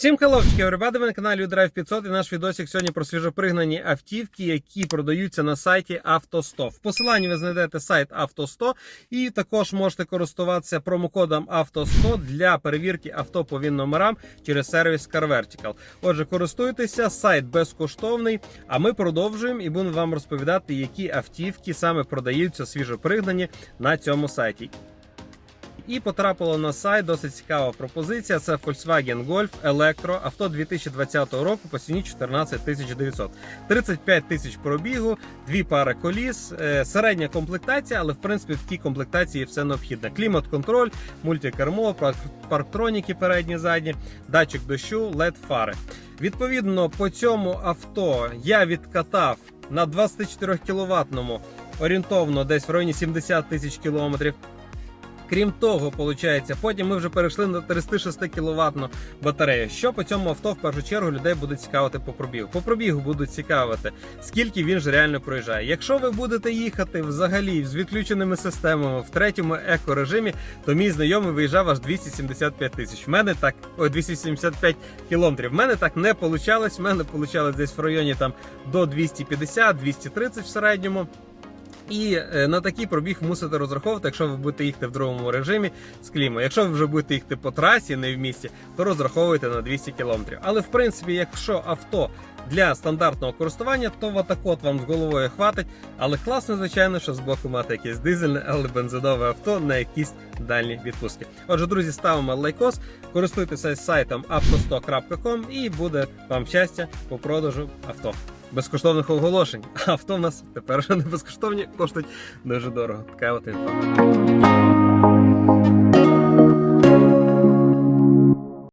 Всім хеловчики, everybody, ви на каналі Drive 500 і наш відосик сьогодні про свіжопригнані автівки, які продаються на сайті Авто100. В посиланні ви знайдете сайт Авто100 і також можете користуватися промокодом Авто100 для перевірки авто по він номерам через сервіс CarVertical. Отже, користуйтеся, сайт безкоштовний. А ми продовжуємо і будемо вам розповідати, які автівки саме продаються свіжопригнані на цьому сайті. І потрапила на сайт досить цікава пропозиція. Це Volkswagen Golf Electro, авто 2020 року по ціні 14 900. 35 тисяч пробігу, дві пари коліс, е, середня комплектація, але в принципі в тій комплектації все необхідне. Клімат-контроль, мультикермо, пар- парктроніки передні, задні, датчик дощу, led фари. Відповідно, по цьому авто я відкатав на 24 кіловатному орієнтовно десь в районі 70 тисяч кілометрів. Крім того, виходить, потім ми вже перейшли на 36 кВт батарею. Що по цьому авто в першу чергу людей буде цікавити по пробігу? По пробігу будуть цікавити, скільки він ж реально проїжджає. Якщо ви будете їхати взагалі з відключеними системами в третьому еко-режимі, то мій знайомий виїжджав аж 275 тисяч. В мене так ой, 275 кілометрів. В мене так не вийшло. В мене вийшло десь в районі там до 250-230 в середньому. І е, на такий пробіг мусите розраховувати, якщо ви будете їхати в другому режимі з клімою. Якщо ви вже будете їхати по трасі, не в місті, то розраховуйте на 200 км. Але в принципі, якщо авто для стандартного користування, то ватакот вам з головою хватить. Але класно, звичайно, що з боку мати якесь дизельне, але бензинове авто на якісь дальні відпустки. Отже, друзі, ставимо лайкос, користуйтеся сайтом авто100.com і буде вам щастя по продажу авто. Безкоштовних оголошень. А авто в нас тепер вже не безкоштовні, коштують дуже дорого. Така от інфа.